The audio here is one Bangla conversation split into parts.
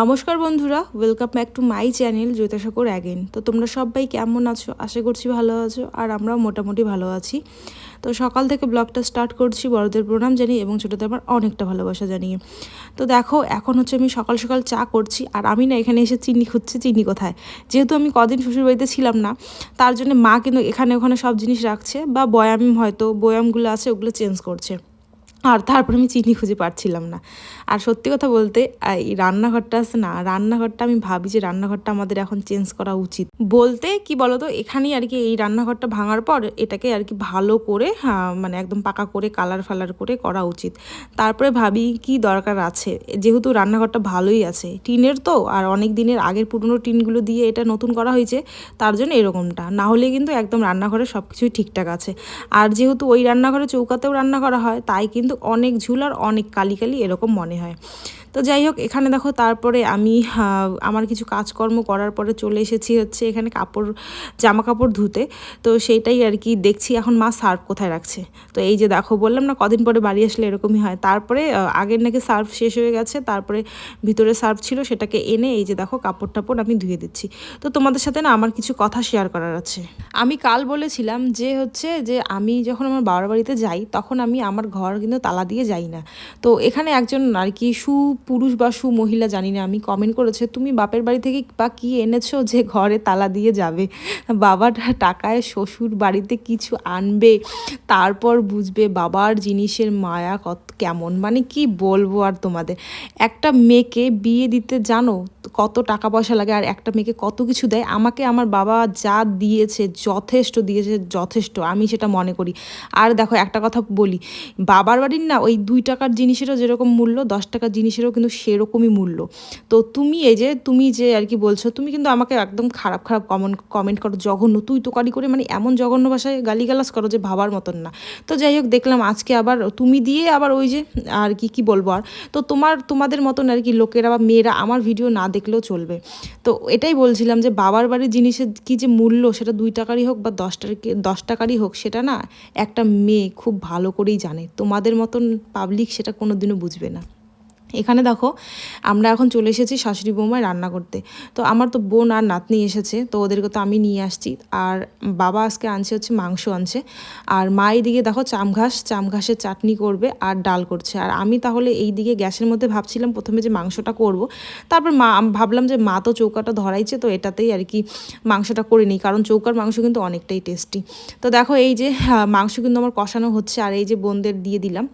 নমস্কার বন্ধুরা welcome back to my channel জ্যোতিষাকর again তো তোমরা সবাই কেমন আছো? আশা করছি ভালো আছো, আর আমরাও মোটামুটি ভালো আছি। তো সকাল থেকে ব্লগটা স্টার্ট করছি, বড়দের প্রণাম জানিয়ে এবং ছোটোদের আমার অনেকটা ভালোবাসা জানিয়ে। তো দেখো, এখন হচ্ছে আমি সকাল সকাল চা করছি, আর আমি না এখানে এসে চিনি খুঁজছি, চিনি কোথায়? যেহেতু আমি কদিন শ্বশুরবাড়িতে ছিলাম না, তার জন্য মা কিন্তু এখানে ওখানে সব জিনিস রাখছে, বা বয়াম হয়তো, বয়ামগুলো আছে, ওগুলো চেঞ্জ করছে। আর তারপর আমি চিনি খুঁজে পাচ্ছিলাম না। আর সত্যি কথা বলতে এই রান্নাঘরটা আছে না, রান্নাঘরটা আমি ভাবি যে রান্নাঘরটা আমাদের এখন চেঞ্জ করা উচিত। বলতে কি বলতো, এখানেই আর কি এই রান্নাঘরটা ভাঙার পর এটাকে আর কি ভালো করে মানে একদম পাকা করে কালার ফালার করে করা উচিত। তারপরে ভাবি কি দরকার আছে, যেহেতু রান্নাঘরটা ভালোই আছে। টিনের তো, আর অনেক দিনের আগের পুরনো টিনগুলো দিয়ে এটা নতুন করা হয়েছে, তার জন্য এরকমটা। না হলে কিন্তু একদম রান্নাঘরে সব কিছুই ঠিকঠাক আছে। আর যেহেতু ওই রান্নাঘরে চৌকাতেও রান্না করা হয়, তাই কিন্তু অনেক ঝুল আর অনেক কালি কালি এরকম মনে হয়। তো যাই হোক, এখানে দেখো তারপরে আমি আমার কিছু কাজকর্ম করার পরে চলে এসেছি হচ্ছে এখানে কাপড়, জামা কাপড় ধুতে। তো সেইটাই আর কি দেখছি এখন মা সার্ফ কোথায় রাখছে। তো এই যে দেখো, বললাম না কদিন পরে বাড়ি আসলে এরকমই হয়। তারপরে আগের নাকি সার্ফ শেষ হয়ে গেছে, তারপরে ভিতরে সার্ফ ছিল সেটাকে এনে এই যে দেখো কাপড় টাপড় আমি ধুয়ে দিচ্ছি। তো তোমাদের সাথে না আমার কিছু কথা শেয়ার করার আছে। আমি কাল বলেছিলাম যে হচ্ছে যে আমি যখন আমার বাবার বাড়িতে যাই, তখন আমি আমার ঘর কিন্তু তালা দিয়ে যাই না। তো এখানে একজন আর কি সু পুরুষ বা সু মহিলা জানি না, আমি কমেন্ট করেছে, তুমি বাপের বাড়ি থেকে বা কি এনেছো যে ঘরে তালা দিয়ে যাবে? বাবার টাকায় শ্বশুর বাড়িতে কিছু আনবে, তারপর বুঝবে বাবার জিনিসের মায়া কত কেমন। মানে কি বলব আর তোমাদের? একটা মেয়েকে বিয়ে দিতে জানো কত টাকা পয়সা লাগে, আর একটা মেয়েকে কত কিছু দেয়? আমাকে আমার বাবা যা দিয়েছে, যথেষ্ট দিয়েছে, যথেষ্ট, আমি সেটা মনে করি। আর দেখো একটা কথা বলি, বাবার বাড়ির না ওই দুই টাকার জিনিসেরও যেরকম মূল্য, দশ টাকার জিনিসেরও কিন্তু সেরকমই মূল্য। তো তুমি এই যে, তুমি যে আর কি বলছো, তুমি কিন্তু আমাকে একদম খারাপ খারাপ কমেন্ট কমেন্ট করো, জঘন্য, তুই তো কারি করে মানে এমন জঘন্য ভাষায় গালিগালাজ করো যে ভাবার মতন না। তো যাই হোক, দেখলাম আজকে আবার তুমি দিয়ে আবার ওই যে আর কি কি বলব আর। তো তোমার, তোমাদের মতন আর কি লোকেরা বা মেয়েরা আমার ভিডিও না দেখলেও চলবে। তো এটাই বলছিলাম যে বাবার বাড়ির জিনিসের কি যে মূল্য, সেটা দুই টাকারই হোক বা দশ টাকা দশ টাকারই হোক, সেটা না একটা মেয়ে খুব ভালো করেই জানে। তোমাদের মতন পাবলিক সেটা কোনো দিনও বুঝবে না। এখানে দেখো, আমরা এখন চলে এসেছি শাশুড়ি বৌমায় রান্না করতে। তো আমার তো বোন আর নাতনি এসেছে, তো ওদেরকে তো আমি নিয়ে আসছি। আর বাবা আজকে আনছে হচ্ছে মাংস আনছে। আর মা এইদিকে দেখো চামঘাস চামঘাসের চাটনি করবে আর ডাল করছে। আর আমি তাহলে এই দিকে গ্যাসের মধ্যে ভাবছিলাম প্রথমে যে মাংসটা করব। তারপর মা ভাবলাম যে মা তো চৌকাটা ধরাইছে, তো এটাতেই আর কি মাংসটা করে নিই। কারণ চৌকার মাংস কিন্তু অনেকটাই টেস্টি। তো দেখো এই যে মাংস কিন্তু আমার কষানো হচ্ছে। আর এই যে বোনদের দিয়ে দিলাম।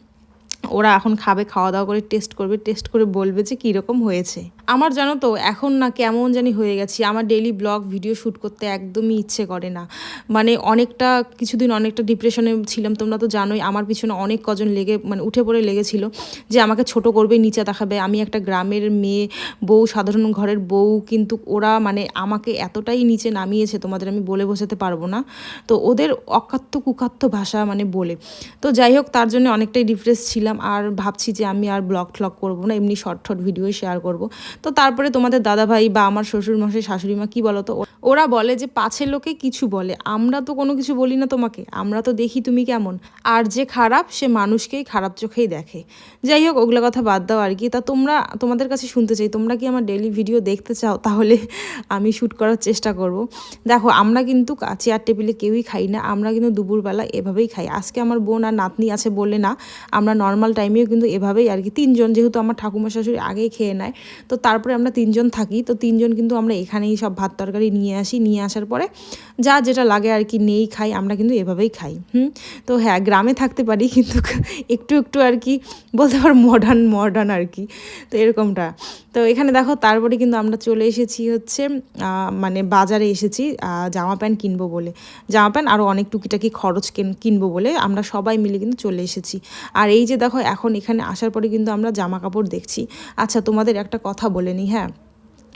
ওরা এখন খাবে খাওয়া দাওয়া করে টেস্ট করবে টেস্ট করে বলবে যে কীরকম হয়েছে। আমার জানো তো, এখন না কেমন জানি হয়ে গেছি। আমার ডেলি ব্লগ ভিডিও শ্যুট করতে একদমই ইচ্ছে করে না। মানে অনেকটা, কিছুদিন অনেকটা ডিপ্রেশনে ছিলাম, তোমরা তো জানোই, আমার পিছনে অনেক কজন লেগে মানে উঠে পড়ে লেগেছিল যে আমাকে ছোট করবে, নিচে দেখাবে আমি একটা গ্রামের মেয়ে, বউ, সাধারণ ঘরের বউ, কিন্তু ওরা মানে আমাকে এতটাই নিচে নামিয়েছে, তোমাদের আমি বলে বোঝাতে পারব না। তো ওদের অকাত্য কুকাত্য ভাষা মানে বলে। তো যাই হোক, তার জন্য অনেকটাই ডিপ্রেস ছিলাম। আর ভাবছি যে আমি আর ব্লগ ফ্লগ করব না, এমনি শর্ট শর্ট ভিডিও শেয়ার করব। তো তারপরে তোমাদের দাদাভাই বা আমার শ্বশুর মশাই শাশুড়ি মা কী বলো তো ওরা বলে যে পাছের লোকে কিছু বলে, আমরা তো কোনো কিছু বলি না তোমাকে, আমরা তো দেখি তুমি কেমন। আর যে খারাপ, সে মানুষকেই খারাপ চোখেই দেখে। যাই হোক, ওগুলো কথা বাদ দাও আর কি। তা তোমরা, তোমাদের কাছে শুনতে চাই, তোমরা কি আমার ডেলি ভিডিও দেখতে চাও? তাহলে আমি শ্যুট করার চেষ্টা করব। দেখো, আমরা কিন্তু চেয়ার টেবিলে কেউই খাই না, আমরা কিন্তু দুপুরবেলা এভাবেই খাই। আজকে আমার বোন আর নাতনি আছে বলে না, আমরা নর্মাল টাইমেও কিন্তু এভাবেই আর কি। তিনজন যেহেতু আমার ঠাকুমা শাশুড়ি আগেই খেয়ে নেয়, তো তারপরে আমরা তিনজন থাকি, তো তিনজন কিন্তু আমরা এখানেই সব ভাত তরকারি নিয়ে আসি, নিয়ে আসার পরে যা যেটা লাগে আর কি নেই খাই, আমরা কিন্তু এভাবেই খাই, হুম? তো হ্যাঁ গ্রামে থাকতে পারি, কিন্তু একটু একটু আর কি বলতে পারো মডার্ন মডার্ন আর কি, তো এরকমটা। তো এখানে দেখো তারপরে কিন্তু আমরা চলে এসেছি হচ্ছে মানে বাজারে এসেছি জামা প্যান্ট কিনবো বলে। জামা প্যান্ট আরও অনেক টুকিটাকি খরচ কিনবো বলে আমরা সবাই মিলে কিন্তু চলে এসেছি। আর এই যে দেখো, এখন এখানে আসার পরে কিন্তু আমরা জামা কাপড় দেখছি। আচ্ছা তোমাদের একটা কথা বলে নিই হ্যাঁ?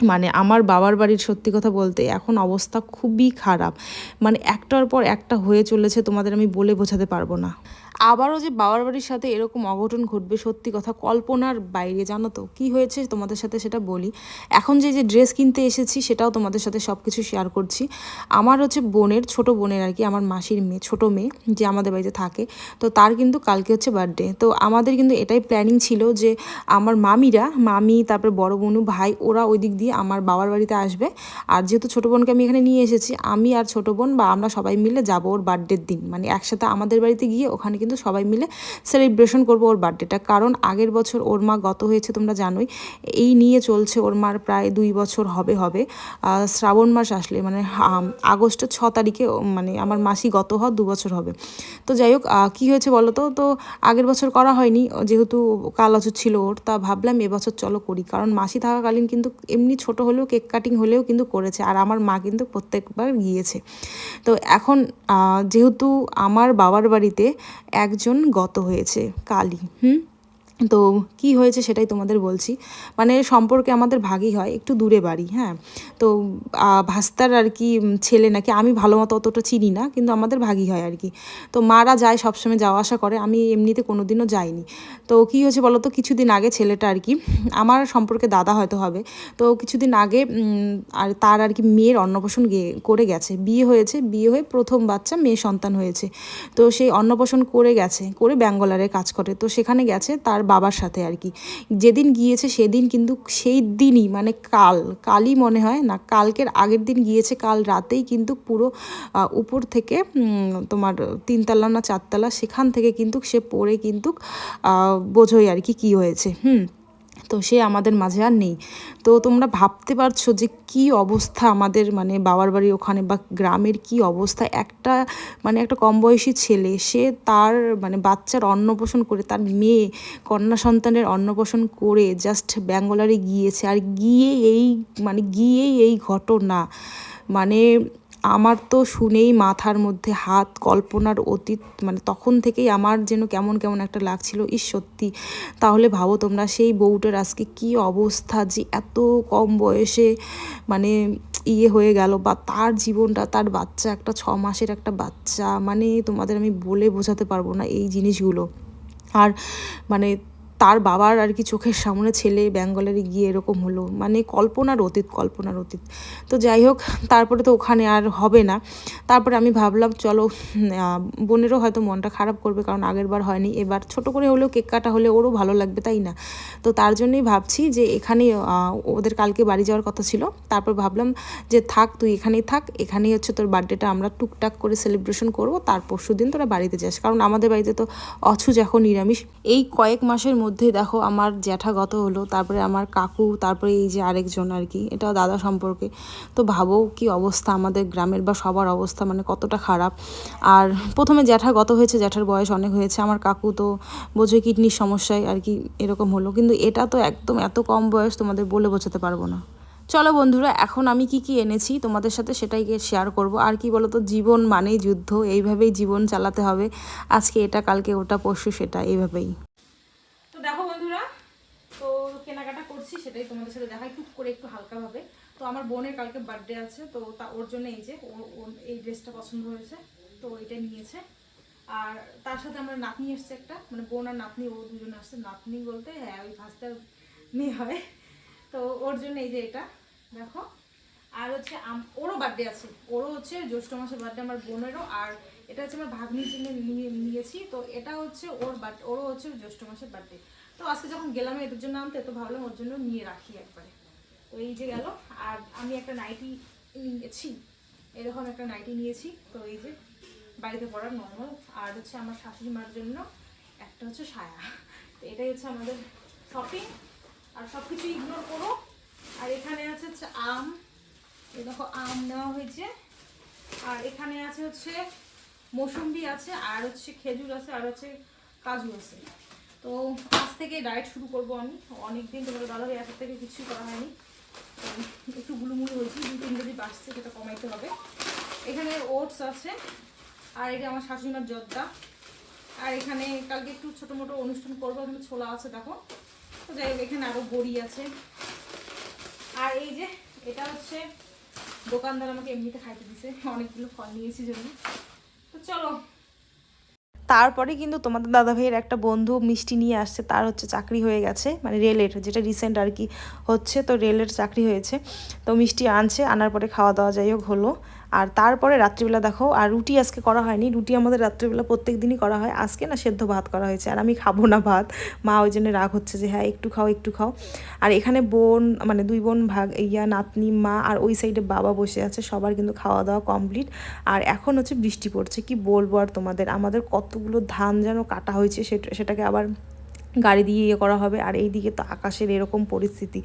মানে আমার বাবার বাড়ির সত্যি কথা বলতে এখন অবস্থা খুবই খারাপ। মানে একটার পর একটা হয়ে চলেছে, তোমাদের আমি বলে বোঝাতে পারব না। আবারও যে বাবার বাড়ির সাথে এরকম অঘটন ঘটবে, সত্যি কথা কল্পনার বাইরে, জানো তো? কী হয়েছে তোমাদের সাথে সেটা বলি। এখন যে যে ড্রেস কিনতে এসেছি, সেটাও তোমাদের সাথে সব কিছু শেয়ার করছি। আমার হচ্ছে বোনের, ছোট বোনের আর কি, আমার মাসির মেয়ে, ছোট মেয়ে যে আমাদের বাড়িতে থাকে, তো তার কিন্তু কালকে হচ্ছে বার্থডে তো আমাদের কিন্তু এটাই প্ল্যানিং ছিল যে, আমার মামিরা, মামি, তারপর বড় বোনু, ভাই, ওরা ওই দিক দিয়ে আমার বাবার বাড়িতে আসবে। আর যেহেতু ছোটো বোনকে আমি এখানে নিয়ে এসেছি, আমি আর ছোটো বোন বা আমরা সবাই মিলে যাব ওর বার্থডের দিন। মানে একসাথে আমাদের বাড়িতে গিয়ে ওখানে কিন্তু সবাই মিলে সেলিব্রেশন করব ওর বার্থডেটা কারণ আগের বছর ওর মা গত হয়েছে তোমরা জানোই, এই নিয়ে চলছে ওর মার প্রায় দুই বছর হবে হবে। শ্রাবণ মাস আসলে মানে আগস্টের ছ তারিখে মানে আমার মাসি গত হওয়ার দু বছর হবে। তো যাই হোক কী হয়েছে বলো তো? তো আগের বছর করা হয়নি, যেহেতু কালাচুর ছিল ওর, তা ভাবলাম এবছর চলো করি। কারণ মাসি থাকাকালীন কিন্তু এমনি ছোট হলেও কেক কাটিং হলেও কিন্তু করেছে। আর আমার মা কিন্তু প্রত্যেকবার গিয়েছে। তো এখন যেহেতু আমার বাবার বাড়িতে একজন গত হয়েছে, কালী, হুম? তো কি হয়েছে সেটাই তোমাদের বলছি। মানে সম্পর্কে আমাদের ভাগই হয়, একটু দূরে বাড়ি হ্যাঁ। তো ভাস্তার আর কি ছেলে নাকি আমি ভালো মতো অতটা চিনি না, কিন্তু আমাদের ভাগই হয় আর কি। তো মারা যায়, সবসময় যাওয়া আসা করে, আমি এমনিতে কোনো দিনও যাইনি। তো কী হয়েছে বলো তো, কিছুদিন আগে ছেলেটা আর কি, আমার সম্পর্কে দাদা হয়তো হবে, তো কিছুদিন আগে আর তার আর কি মেয়ের অন্নপ্রাশন করে গেছে। বিয়ে হয়েছে, বিয়ে হয়ে প্রথম বাচ্চা মেয়ে সন্তান হয়েছে। তো সেই অন্নপ্রাশন করে গেছে, করে ব্যাঙ্গলারে কাজ করে। তো সেখানে গেছে, তার বাবার সাথে আর কি। যেদিন গিয়েছে সেদিন কিন্তু সেই দিনই মানে কাল, কালই মনে হয় না, কালকের আগের দিন গিয়েছে, কাল রাতেই কিন্তু পুরো উপর থেকে তোমার তিনতলা না চারতলা, সেখান থেকে কিন্তু সে পড়ে কিন্তু বোঝোই আর কি কী হয়েছে, হুম। তো সে আমাদের মাঝে আর নেই। তো তোমরা ভাবতে পারছ যে কি অবস্থা আমাদের মানে বাবার বাড়ি ওখানে বা গ্রামের কি অবস্থা? একটা মানে একটা কম বয়সী ছেলে, সে তার মানে বাচ্চার অন্নপ্রাশন করে, তার মেয়ে কন্যা সন্তানের অন্নপ্রাশন করে জাস্ট ব্যাঙ্গলারে গিয়েছে। আর গিয়ে এই মানে গিয়েই এই ঘটনা। মানে আমার তো শুনেই মাথার মধ্যে হাত, কল্পনার অতীত মানে তখন থেকেই আমার যেন কেমন কেমন একটা লাগছিল। ইস, সত্যি। তাহলে ভাবো তোমরা সেই বউটার আজকে কি অবস্থা যে এত কম বয়সে মানে ইয়ে হয়ে গেল বা তার জীবনটা, তার বাচ্চা, একটা ছ মাসের একটা বাচ্চা মানে তোমাদের আমি বলে বোঝাতে পারব না এই জিনিসগুলো। আর মানে তার বাবার আর কি চোখের সামনে ছেলে ব্যাঙ্গলারে গিয়ে এরকম হলো। মানে কল্পনার অতীত কল্পনার অতীত। তো যাই হোক, তারপরে তো ওখানে আর হবে না। তারপরে আমি ভাবলাম, চলো বোনেরও হয়তো মনটা খারাপ করবে, কারণ আগের বার হয়নি। এবার ছোট করে হলেও কেক কাটা হলে ওরও ভালো লাগবে, তাই না? তো তার জন্যই ভাবছি যে এখানে ওদের কালকে বাড়ি যাওয়ার কথা ছিল। তারপর ভাবলাম যে থাক, তুই এখানেই থাক। এখানেই হচ্ছে তোর বার্থডেটা আমরা টুকটাক করে সেলিব্রেশন করব। তার পরশু দিন তোরা বাড়িতে যাস। কারণ আমাদের বাড়িতে তো অছুজ এখন নিরামিষ। এই কয়েক মাসের মধ্যে দেখো আমার জ্যাঠা গত হলো, তারপরে আমার কাকু, তারপরে এই যে আরেকজন আর কি, এটাও দাদা সম্পর্কে। তো ভাবো কি অবস্থা আমাদের গ্রামের বা সবার অবস্থা মানে কতটা খারাপ। আর প্রথমে জ্যাঠা গত হয়েছে, জ্যাঠার বয়স অনেক হয়েছে, আমার কাকু তো বোঝোই কিডনির সমস্যায় আর কি এরকম হলো। কিন্তু এটা তো একদম এত কম বয়স তোমাদের বলে বোঝাতে পারব না। চলো বন্ধুরা, এখন আমি কি কি এনেছি তোমাদের সাথে সেটাই শেয়ার করব। আর কি বলো তো জীবন মানেই যুদ্ধ, এইভাবেই জীবন চালাতে হবে। আজকে এটা, কালকে ওটা, পরশু সেটা, এইভাবেই তো দেখো বন্ধুরা তো কেনাকাটা করছি সেটাই তোমাদের সাথে দেখাই টুক করে একটু হালকাভাবে। তো আমার বোনের কালকে বার্থডে আছে, তো তা ওর জন্য এই যে ওর- এই ড্রেসটা পছন্দ হয়েছে, তো এটা নিয়েছে। আর তার সাথে আমার নাতনি এসছে একটা মানে বোন আর নাতনি, ও দুজন আসছে। নাতনি বলতে হ্যাঁ ওই ভাস্তার মেয়ে হয়। তো ওর জন্য এই যে এটা, দেখো। আর হচ্ছে ওরও বার্থডে আছে। ওরও হচ্ছে জ্যৈষ্ঠ মাসের বার্থডে আমার বোনেরও, আর এটা হচ্ছে আমার ভাগ্নির জন্য নিয়ে, নিয়েছি। তো এটা হচ্ছে ওর বার্থ ওরও হচ্ছে জ্যৈষ্ঠ মাসের বার্থডে তো আজকে যখন গেলাম এদের জন্য আনতে, তো ভাবলাম ওর জন্য নিয়ে রাখি একবারে। তো এই যে গেল, আর আমি একটা নাইটি নিয়েছি। এরকম একটা নাইটি নিয়েছি, তো এই যে বাড়িতে পড়ার নর্মাল আর হচ্ছে আমার শাশুড়ি মার জন্য একটা হচ্ছে সায়া। তো এটাই হচ্ছে আমাদের শপিং আর সব কিছু ইগনোর করো। আর এখানে আছে হচ্ছে আম। এই দেখো, আম নেওয়া হয়েছে। আর এখানে আছে হচ্ছে মৌসুম্বি আছে, আর হচ্ছে খেজুর আছে, আর হচ্ছে কাজু আছে। তো আজ থেকে ডায়েট শুরু করব আমি। অনেকদিন তোমাদের দাদা ভাই থেকে কিছুই করা হয়নি। একটু গুলুমুলু হয়েছি দু তিন যদি বাড়ছে সেটা কমাইতে হবে। এখানে ওটস আছে, আর এটা আমার শাশুড়িমার জর্দা। আর এখানে কালকে একটু ছোটো মোটো অনুষ্ঠান করব, এখানে ছোলা আছে, দেখো। তো যাই হোক, এখানে আরও বড়ি আছে। আর এই যে, এটা হচ্ছে, দোকানদার আমাকে এমনিতে খাইতে দিছে, অনেকগুলো ফল নিয়েছি জন্য। তো চলো তারপরে কিন্তু তোমাদের দাদাভাইয়ের একটা বন্ধু মিষ্টি নিয়ে আসছে, তার হচ্ছে চাকরি হয়ে গেছে মানে রেলের, যেটা রিসেন্ট আর কি হচ্ছে, তো রেলের চাকরি হয়েছে। তো মিষ্টি আনছে, আনার পরে খাওয়া দাওয়া যাই হোক হলো। আর তারপরে রাত্রিবেলা দেখো, আর রুটি আজকে করা হয়নি। রুটি আমাদের রাত্রিবেলা প্রত্যেক দিনই করা হয়। আজকে না সেদ্ধ ভাত করা হয়েছে, আর আমি খাব না ভাত। মা ওই জন্য রাগ হচ্ছে যে হ্যাঁ একটু খাও একটু খাও। আর এখানে বোন মানে দুই বোন ভাগ, ইয়া, নাতনি, মা, আর ওই সাইডে বাবা বসে আছে। সবার কিন্তু খাওয়া দাওয়া কমপ্লিট। আর এখন হচ্ছে বৃষ্টি পড়ছে, কি বলব আর তোমাদের? আমাদের কতগুলো ধান যেন কাটা হয়েছে, সেটা, সেটাকে আবার গাড়ি দিয়ে ইয়ে করা হবে। আর এই দিকে তো আকাশের এরকম পরিস্থিতি।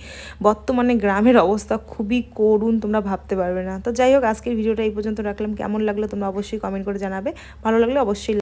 বর্তমানে গ্রামের অবস্থা খুবই করুণ, তোমরা ভাবতে পারবে না। তো যাই হোক, আজকের ভিডিওটা এই পর্যন্ত রাখলাম। কেমন লাগল তোমরা অবশ্যই কমেন্ট করে জানাবে। ভালো লাগলে অবশ্যই